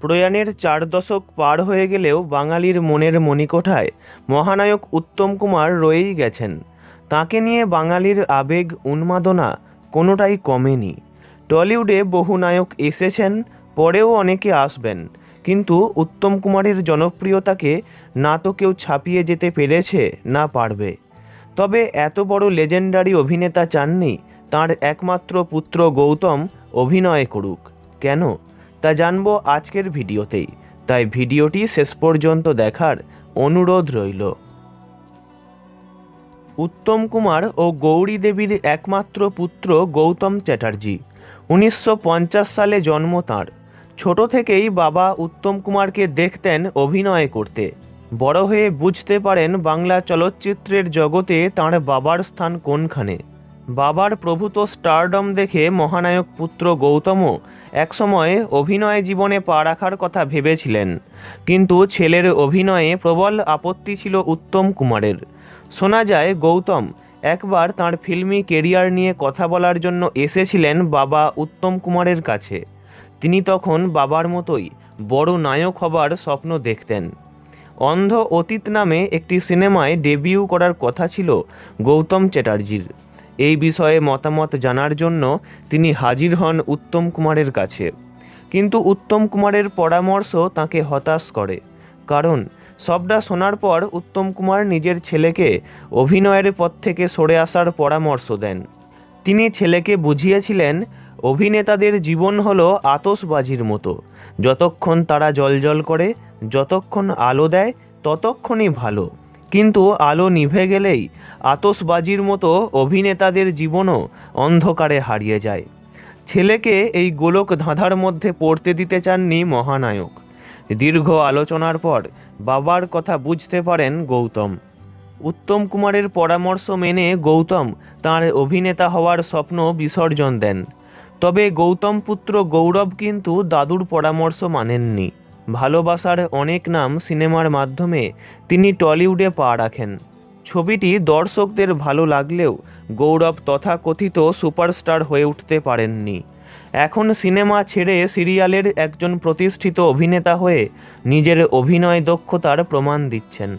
প্রয়াণের চার দশক পার হয়ে গেলেও বাঙালির মনের মণিকোঠায় মহানায়ক উত্তম কুমার রয়েই গেছেন। তাকে নিয়ে বাঙালির আবেগ, উন্মাদনা কোনোটাই কমেনি। টলিউডে বহু নায়ক এসেছেন, পরেও অনেকে আসবেন। কিন্তু উত্তম কুমারের জনপ্রিয়তাকে না তো কেউ ছাপিয়ে যেতে পেরেছে, না পারবে। তবে এত বড় লেজেন্ডারি অভিনেতা চাননি, তার একমাত্র পুত্র গৌতম অভিনয় করুক। কেন? তা জানব আজকের ভিডিওতেই। তাই ভিডিওটি শেষ পর্যন্ত দেখার অনুরোধ রইল। উত্তম কুমার ও গৌরী দেবীর একমাত্র পুত্র গৌতম চ্যাটার্জি। উনিশশো পঞ্চাশ সালে জন্ম তাঁর। ছোট থেকেই বাবা উত্তম কুমারকে দেখতেন অভিনয় করতে। বড় হয়ে বুঝতে পারেন বাংলা চলচ্চিত্রের জগতে তাঁর বাবার স্থান কোনখানে। বাবার প্রভূত স্টারডম দেখে মহানায়ক পুত্র গৌতমও একসময় অভিনয় জীবনে পা রাখার কথা ভেবেছিলেন। কিন্তু ছেলের অভিনয়ে প্রবল আপত্তি ছিল উত্তম কুমারের। শোনা যায়, গৌতম একবার তার ফিল্মি কেরিয়ার নিয়ে কথা বলার জন্য এসেছিলেন বাবা উত্তম কুমারের কাছে। তিনি তখন বাবার মতোই বড় নায়ক হবার স্বপ্ন দেখতেন। অন্ধ অতীত নামে একটি সিনেমায় ডেবিউ করার কথা ছিল গৌতম চ্যাটার্জির। এই বিষয়ে মতামত জানার জন্য তিনি হাজির হন উত্তম কুমারের কাছে। কিন্তু উত্তম কুমারের পরামর্শ তাকে হতাশ করে। কারণ, সবটা শোনার পর উত্তম কুমার নিজের ছেলেকে অভিনয়ের পথ থেকে সরে আসার পরামর্শ দেন। তিনি ছেলেকে বুঝিয়েছিলেন, অভিনেতাদের জীবন হলো আতসবাজির মতো। যতক্ষণ তারা জলজল করে, যতক্ষণ আলো দেয়, ততক্ষণই ভালো। কিন্তু আলো নিভে গেলেই আতসবাজির মতো অভিনেতাদের জীবনও অন্ধকারে হারিয়ে যায়। ছেলেকে এই গোলক ধাঁধার মধ্যে পড়তে দিতে চাননি মহানায়ক। দীর্ঘ আলোচনার পর বাবার কথা বুঝতে পারেন গৌতম। উত্তম কুমারের পরামর্শ মেনে গৌতম তাঁর অভিনেতা হওয়ার স্বপ্ন বিসর্জন দেন। তবে গৌতম পুত্র গৌরব কিন্তু দাদুর পরামর্শ মানেননি। ভালোবাসার অনেক নাম সিনেমার মাধ্যমে তিনি টলিউডে পা রাখেন। ছবিটি দর্শকদের ভালো লাগলেও গৌরব তথা কথিত সুপারস্টার হয়ে উঠতে পারেননি। এখন সিনেমা ছেড়ে সিরিয়ালের একজন প্রতিষ্ঠিত অভিনেতা হয়ে নিজের অভিনয় দক্ষতার প্রমাণ দিচ্ছেন।